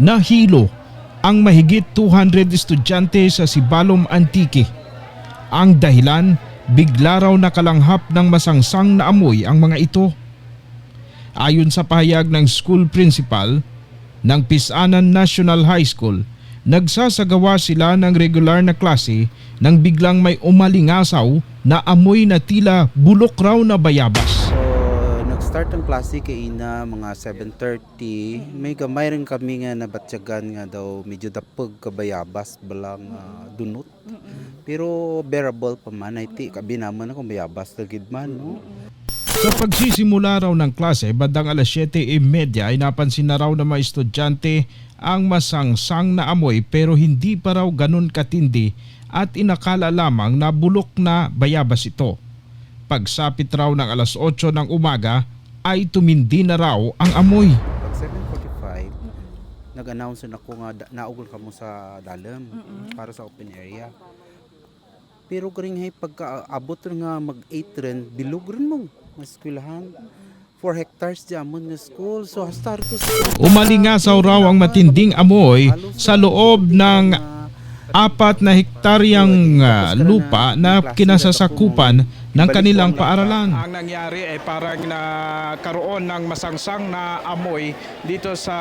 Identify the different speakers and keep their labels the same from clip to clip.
Speaker 1: nahilo ang mahigit 200 estudyante sa Sibalom Antique. Ang dahilan, bigla raw nakalanghap ng masangsang na amoy ang mga ito. Ayon sa pahayag ng school principal ng Pisanan National High School, nagsasagawa sila ng regular na klase nang biglang may umalingasaw na amoy na tila bulok raw na bayabas.
Speaker 2: So, nag-start ang klase kay ina mga 7.30. May gamay rin kami nga nabatyagan nga daw medyo dapag kabayabas balang ah, dunot. Pero bearable pa man. Ay ti, kabi naman akong bayabas lagid man. No?
Speaker 1: Sa pagsisimula raw ng klase, bandang alas 7.30 ay napansin na raw ng mga estudyante ang masangsang na amoy pero hindi pa raw ganun katindi at inakala lamang na bulok na bayabas ito. Pagsapit raw ng alas 8 ng umaga ay tumindi na raw ang amoy.
Speaker 2: Pag 7.45, nag-announce na ako nga naugol ka mo sa dalam para sa open area. Pero karing hay pagka abot rin nga mag 8 rin, bilog rin mo nga eskwelahan. 4 hectares diamond nga school. So hasta to
Speaker 1: Umalingasaw raw ang matinding amoy sa loob ng apat na hektaryang ah, lupa na kinasasakupan ng kanilang paaralan.
Speaker 3: Ang nangyari ay parang nagkaroon ng masangsang na amoy dito sa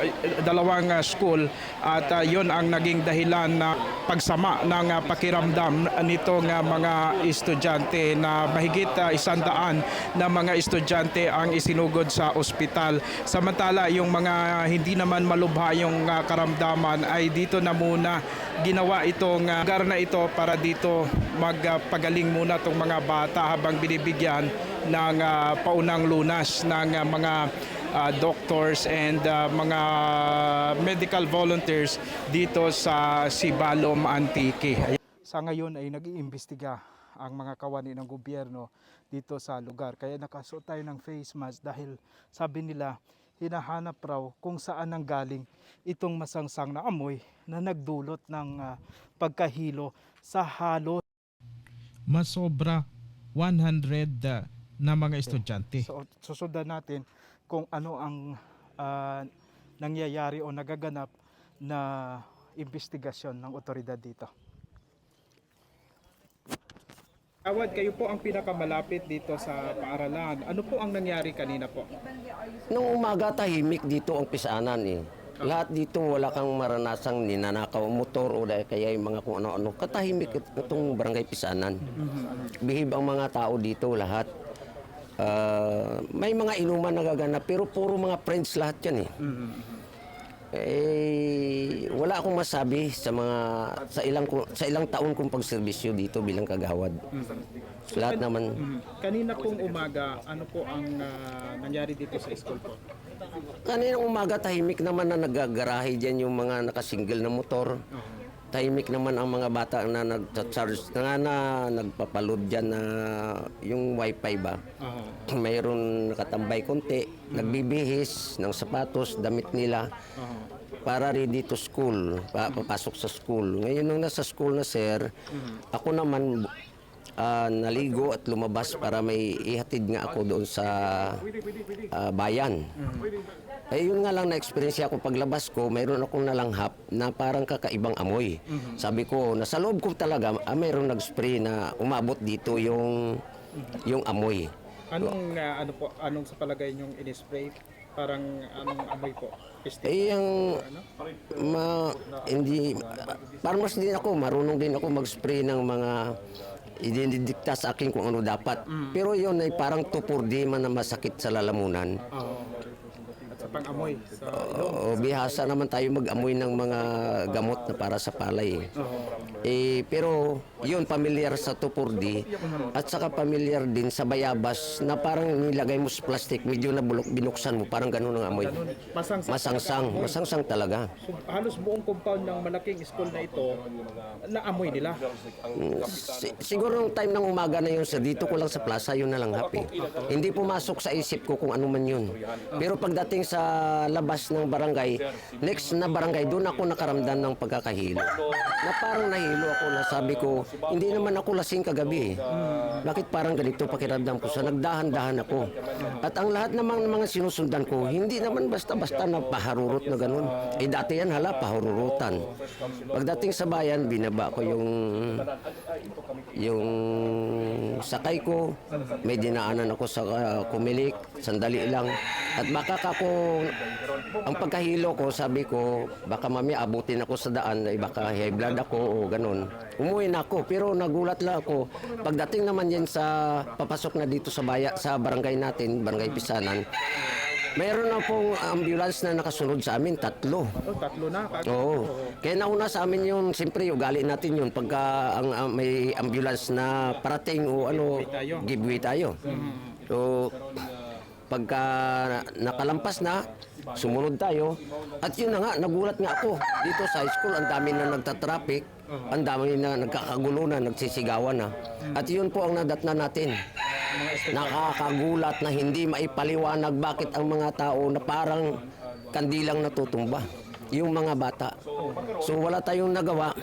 Speaker 3: eh, dalawang uh, school at uh, yun ang naging dahilan na pagsama ng uh, pakiramdam nitong uh, mga estudyante na mahigit uh, isandaan na mga estudyante ang isinugod sa ospital. Samantala yung mga hindi naman malubha yung uh, karamdaman ay dito na muna ginawa itong uh, lugar na ito para dito magpagaling muna itong mga bata habang binibigyan ng uh, paunang lunas ng uh, mga uh, doctors and uh, mga medical volunteers dito sa Sibalom Antique. Sa ngayon ay nag-iimbestiga ang mga kawani ng gobyerno dito sa lugar. Kaya nakasuot tayo ng face mask dahil sabi nila hinahanap raw kung saan nang galing itong masangsang na amoy na nagdulot ng ah, pagkahilo sa halos
Speaker 1: Masobra 100 ah, na mga estudyante.
Speaker 3: So, susundan natin kung ano ang ah, nangyayari o nagaganap na investigasyon ng otoridad dito. Awad, kayo po ang pinakamalapit dito sa paaralan. Ano po ang nangyari kanina po?
Speaker 4: Nung umaga tahimik dito ang pisanan eh. Lahat dito wala kang maranasang ninanakaw motor o dahil kaya yung mga kung ano-ano. Katahimik it- itong barangay pisanan. Bihib ang mga tao dito lahat. Ah, may mga inuman nagaganap pero puro mga friends lahat yan eh. Eh, wala akong masabi sa mga sa ilang sa ilang taon kong pagserbisyo dito bilang kagawad. Lahat naman
Speaker 3: Kanina pong umaga, ano po ang ah, nangyari dito sa school po?
Speaker 4: Kaninang umaga tahimik naman na nagagarahe dyan yung mga nakasingle na motor. Tahimik naman ang mga bata na nag-charge na, na nagpapaload dyan na yung wifi ba. Mayroon nakatambay konti, nagbibihis ng sapatos, damit nila para ready to school, pa, papasok sa school. Ngayon nung nasa school na sir, ako naman ah, naligo at lumabas para may ihatid nga ako doon sa ah, bayan. Eh yun nga lang na experience ako paglabas ko, mayroon akong nalanghap na parang kakaibang amoy. Sabi ko, nasa loob ko talaga, ah, mayroong nag-spray na umabot dito yung yung amoy.
Speaker 3: Anong ah, ano po, anong sa palagay niyong in-spray? Parang anong amoy po? Pistik?
Speaker 4: Eh yung ma, hindi parang mas din ako, marunong din ako mag-spray ng mga idinidikta sa akin kung ano dapat. Pero yun ay parang tupurdi man na masakit sa lalamunan.
Speaker 3: Sa pang-amoy. Sa,
Speaker 4: Oo, bihasa naman tayo mag-amoy ng mga gamot na para sa palay. Eh, pero yun, pamilyar sa tupurdi at saka pamilyar din sa bayabas na parang nilagay mo sa plastic, medyo nabulok, binuksan mo, parang ganun ang amoy.
Speaker 3: masang
Speaker 4: Masangsang, masangsang talaga.
Speaker 3: So, halos buong compound ng malaking school na ito, naamoy nila.
Speaker 4: Si- siguro nung time ng umaga na yun, sir, dito ko lang sa plaza, yun na lang happy. Hindi pumasok sa isip ko kung ano man yun. Pero pagdating sa labas ng barangay, next na barangay, doon ako nakaramdam ng pagkakahilo. Na parang nahilo ako na sabi ko, hindi naman ako lasing kagabi eh. Bakit parang ganito pakiramdam ko sa nagdahan-dahan ako. At ang lahat namang mga sinusundan ko, hindi naman basta-basta na paharurot na ganun. Eh dati yan hala, paharurutan. Pagdating sa bayan, binaba ko yung yung sakay ko, may dinaanan ako sa uh, kumilik, sandali lang. At baka kako, ang pagkahilo ko, sabi ko, baka mami abutin ako sa daan, ay baka high blood ako o ganun. Umuwi na ako, pero nagulat lang ako. Pagdating naman yan sa, papasok na dito sa baya, sa barangay natin, barangay Pisanan, mayroon na pong ambulance na nakasunod sa amin, tatlo.
Speaker 3: Oh, tatlo na.
Speaker 4: Oo. Kaya nauna sa amin yung, siyempre, ugali natin yun pagka ang, ang may ambulance na parating o ano,
Speaker 3: tayo.
Speaker 4: giveaway tayo. So, pagka nakalampas na, sumunod tayo. At yun na nga, nagulat nga ako. Dito sa high school, ang dami na nagtatraffic, ang dami na nagkakagulo na, nagsisigawan na. At yun po ang nadatna natin. Nakakagulat na hindi maipaliwanag bakit ang mga tao na parang kandilang natutumba. Yung mga bata. So wala tayong nagawa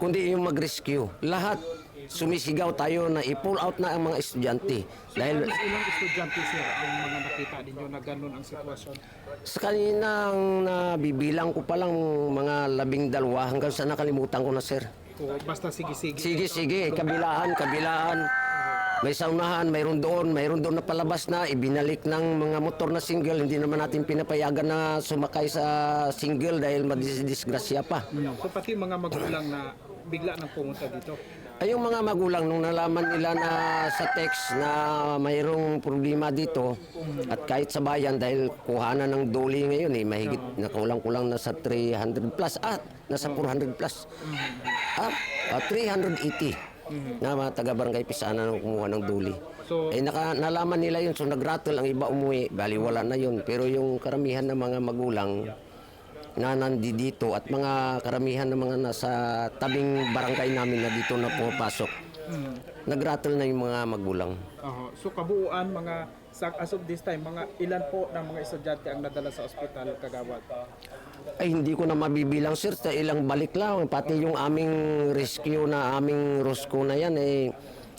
Speaker 4: kundi yung mag-rescue. Lahat sumisigaw tayo na i-pull out na ang mga estudyante. Dahil
Speaker 3: Ilang estudyante sir ang mga nakita ninyo na ganun ang sitwasyon?
Speaker 4: sa kaninang nabibilang ko pa lang mga labing dalawa hanggang sa nakalimutan ko na sir.
Speaker 3: O basta sige-sige.
Speaker 4: Sige, sige, kabilaan, kabilaan. May saunahan, mayroon doon, mayroon doon na palabas na, ibinalik ng mga motor na single. Hindi naman natin pinapayagan na sumakay sa single dahil madisgrasya pa.
Speaker 3: So pati mga magulang na bigla nang pumunta dito.
Speaker 4: Ay yung mga magulang nung nalaman nila na sa text na mayroong problema dito at kahit sa bayan dahil kuhanan ng doli ngayon eh mahigit na kulang-kulang na sa 300 plus at nasa 400 plus. Ah, ah, 380 na mga taga barangay Pisana nang kumuha ng duli.
Speaker 3: So-
Speaker 4: eh naka, nalaman nila yun so nagrattle ang iba umuwi, bali wala na yun. Pero yung karamihan ng mga magulang na nandito at mga karamihan ng mga nasa tabing barangay namin na dito na pumapasok. Nagrattle na yung mga magulang.
Speaker 3: Oho. So kabuuan mga sa as of this time mga ilan po ng mga estudyante ang nadala sa ospital kagawad?
Speaker 4: Ay hindi ko na mabibilang sir sa ilang balik lang pati yung aming rescue na aming Rosco na yan eh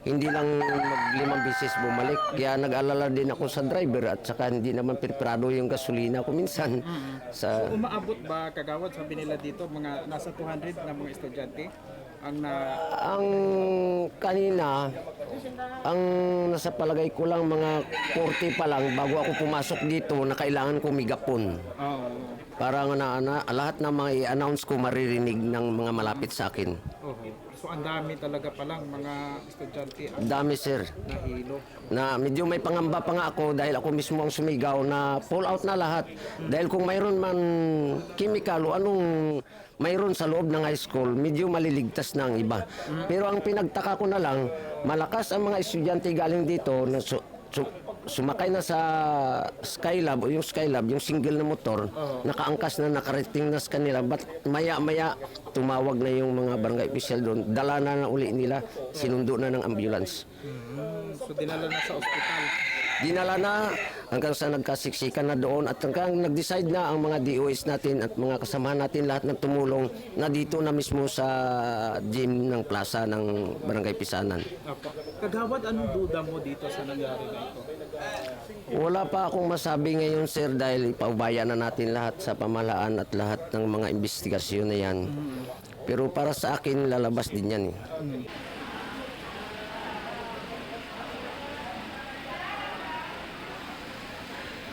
Speaker 4: hindi lang maglimang bisis bumalik kaya nag-alala din ako sa driver at saka hindi naman preparado yung gasolina ko minsan. Sa
Speaker 3: Umaabot ba kagawad sabi nila dito mga nasa 200 na mga estudyante ang na
Speaker 4: ang kanina ang nasa palagay ko lang mga 40 pa lang bago ako pumasok dito na kailangan ko migapon.
Speaker 3: Oh,
Speaker 4: para nga na, na lahat na mga i-announce ko maririnig ng mga malapit sa akin.
Speaker 3: Oh. So ang dami talaga palang mga estudyante ang
Speaker 4: Ang dami sir
Speaker 3: nahilo.
Speaker 4: na medyo may pangamba pa nga ako dahil ako mismo ang sumigaw na pull out na lahat. Dahil kung mayroon man chemical o anong mayroon sa loob ng high school, medyo maliligtas na ang iba. Pero ang pinagtaka ko na lang, malakas ang mga estudyante galing dito na su- su- sumakay na sa Skylab o yung Skylab, yung single na motor, nakaangkas na, nakarating na sa kanila. But maya-maya, tumawag na yung mga barangay official doon. Dala na na uli nila, sinundo na ng ambulance.
Speaker 3: So dinala na sa ospital.
Speaker 4: Dinala na hanggang sa nagkasiksikan na doon at hanggang nag-decide na ang mga DOS natin at mga kasamahan natin lahat ng tumulong na dito na mismo sa gym ng plaza ng Barangay Pisanan.
Speaker 3: Kagawad anong duda mo dito sa nangyari na ito?
Speaker 4: Wala pa akong masabi ngayon sir dahil ipaubaya na natin lahat sa pamahalaan at lahat ng mga investigasyon na yan. Pero para sa akin lalabas din yan eh.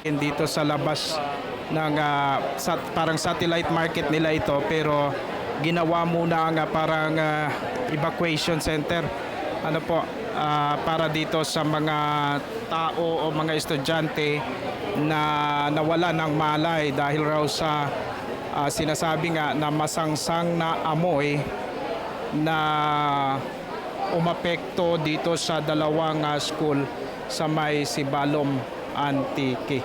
Speaker 3: Dito sa labas ng ah, sat, parang satellite market nila ito pero ginawa muna ang ah, parang ah, evacuation center. Ano po ah, para dito sa mga tao o mga estudyante na nawala ng malay dahil raw sa ah, sinasabi nga na masangsang na amoy na umapekto dito sa dalawang ah, school sa may Sibalom Antique.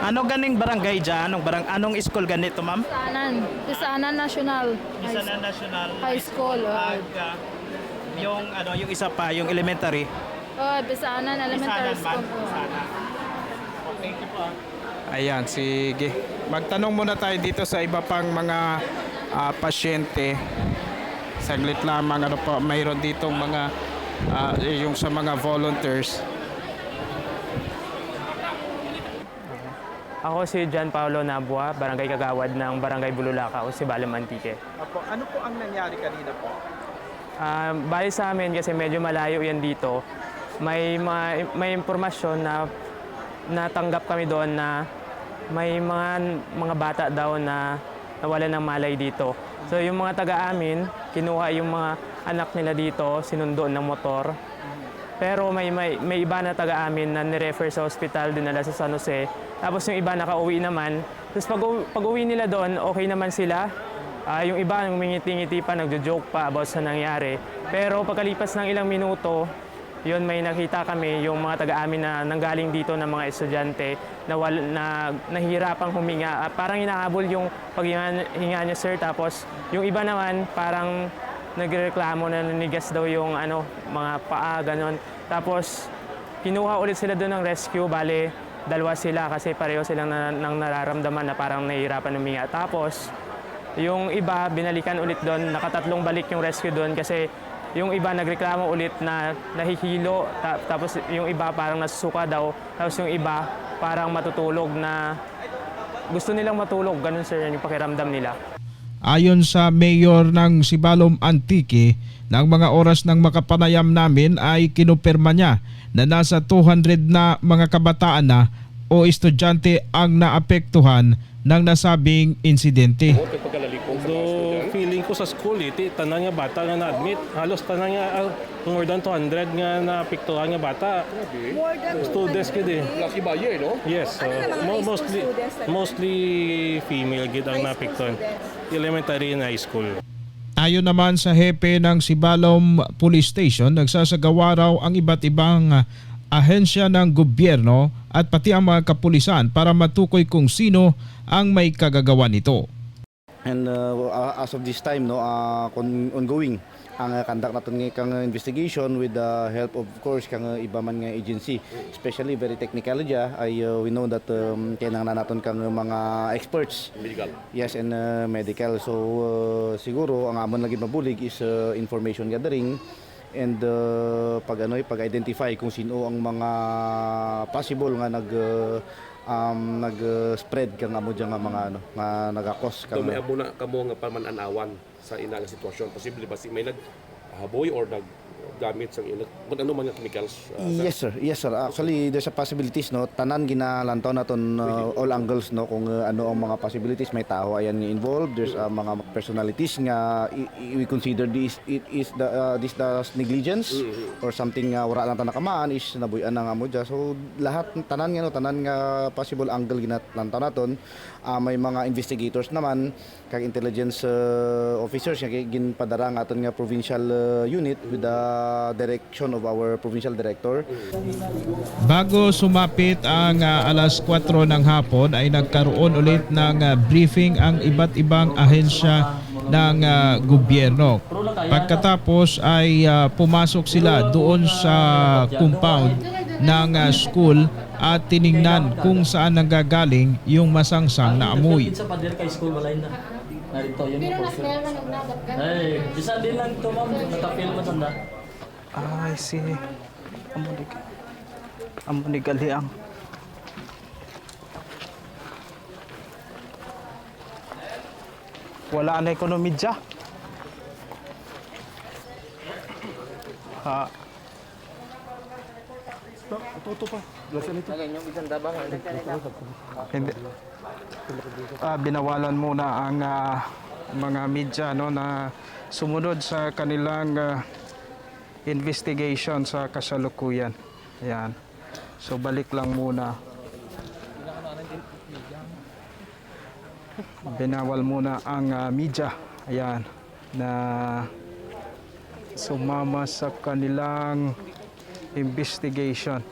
Speaker 5: Ano ganing barangay dyan? Anong, barang, anong school ganito, ma'am?
Speaker 6: Pisanan. Pisanan National High,
Speaker 5: Isa na national
Speaker 6: High School.
Speaker 5: Ag, ah, yung ano yung isa pa yung elementary
Speaker 6: oh Pisanan Elementary
Speaker 5: Isanan man
Speaker 6: School. oh.
Speaker 5: sana thank you po
Speaker 3: Ayan, sige. Magtanong muna tayo dito sa iba pang mga ah, pasyente. Saglit lamang ano po, mayroon ditong mga ah, yung sa mga volunteers.
Speaker 7: Ako si John Paulo Nabua, Barangay Kagawad ng Barangay Bululacaw, si Balam Antique.
Speaker 3: Apo, ano po ang nangyari kanina po?
Speaker 7: Ah, bali sa amin kasi medyo malayo yan dito. May may, may impormasyon na natanggap kami doon na may mga mga bata daw na nawalan ng malay dito. So yung mga taga-amin, kinuha yung mga anak nila dito, sinundo ng motor. Pero may, may, may iba na taga-amin na nirefer sa hospital, dinala sa San Jose. Tapos yung iba nakauwi naman. Tapos pag, pag uwi nila doon, okay naman sila. Ah, yung iba ngumingiti-ngiti pa, nagjo-joke pa about sa nangyari. Pero pagkalipas ng ilang minuto, yun may nakita kami yung mga taga-amin na nanggaling dito ng mga estudyante na, wal, na nahihirapang huminga. Ah, parang hinahabol yung paghinga hinga niya sir. Tapos yung iba naman parang nagreklamo na nanigas daw yung ano, mga paa, ganon. Tapos kinuha ulit sila doon ng rescue. Bale, dalawa sila kasi pareho silang na, nang nararamdaman na parang nahihirapan huminga. Tapos yung iba, binalikan ulit doon, nakatatlong balik yung rescue doon kasi yung iba nagreklamo ulit na nahihilo, ta- tapos yung iba parang nasusuka daw, tapos yung iba parang matutulog na gusto nilang matulog, ganun sir yung pakiramdam nila.
Speaker 1: Ayon sa mayor ng Sibalom Antique, ng mga oras ng makapanayam namin ay kinuperma niya na nasa 200 na mga kabataan na o estudyante ang naapektuhan ng nasabing insidente.
Speaker 8: Ko sa school eh, ti- tanan nga bata nga na-admit. Halos tanan nga ah, more than 200 nga naapektuhan nga bata. Students gid eh.
Speaker 9: Laki ba year, no?
Speaker 8: Yes, so, mo- mostly mostly female gid ang naapektuhan. Elementary and high school.
Speaker 1: Ayon naman sa hepe ng Sibalom Police Station, nagsasagawa raw ang iba't ibang ah, ahensya ng gobyerno at pati ang mga kapulisan para matukoy kung sino ang may kagagawa nito.
Speaker 10: And uh, as of this time, no, uh, ongoing ang uh, conduct natin nga kang investigation with the help of course kang uh, iba man nga agency. Especially very technical dya ay uh, we know that um, kailangan na naton kang mga experts.
Speaker 9: Medical.
Speaker 10: yes and uh, medical. So uh, siguro ang amon lagi mabulig is uh, information gathering and uh, pag ano pag-identify kung sino ang mga possible nga nag uh, um, nag-spread kang amo dyan nga mga ano nga nagakos
Speaker 9: So
Speaker 10: kang
Speaker 9: may abo na kamo nga paman-anawan sa ina nga sitwasyon. Posible ba si may nag haboy or nag gamit sa ina kung ano man nga chemicals. uh,
Speaker 10: Yes sir, yes sir. Actually, there's a possibilities no. Tanan ginalantaw naton uh, all angles no kung uh, ano ang mga possibilities may tao ayan nga involved. There's uh, mga personalities nga i- i- we consider this it is the uh, this the negligence or something nga wala lang ta nakamaan is nabuyan na nga mo. So lahat tanan nga no tanan nga possible angle ginalantaw naton Ah, may mga investigators naman kag intelligence uh, officers nga ginpadara nga aton nga provincial uh, unit with the direction of our provincial director.
Speaker 1: Bago sumapit ang ah, alas 4 ng hapon ay nagkaroon ulit ng ah, briefing ang iba't ibang ahensya ng ah, gobyerno. Pagkatapos ay ah, pumasok sila doon sa compound ng ah, school at tiningnan kung saan nanggagaling yung masangsang na amoy.
Speaker 11: Narito yun yung poster. Ay, bisa din lang to ma'am. Nakapil mo tanda.
Speaker 5: Ay, si Amo ni Amo ni Galiang. Wala na ekonomidya. Ha. Hindi. Ah, binawalan muna ang ah, mga media no na sumunod sa kanilang ah, investigation sa kasalukuyan. Ayan. So balik lang muna. Binawal muna ang ah, media. Ayan. Na sumama sa kanilang investigation.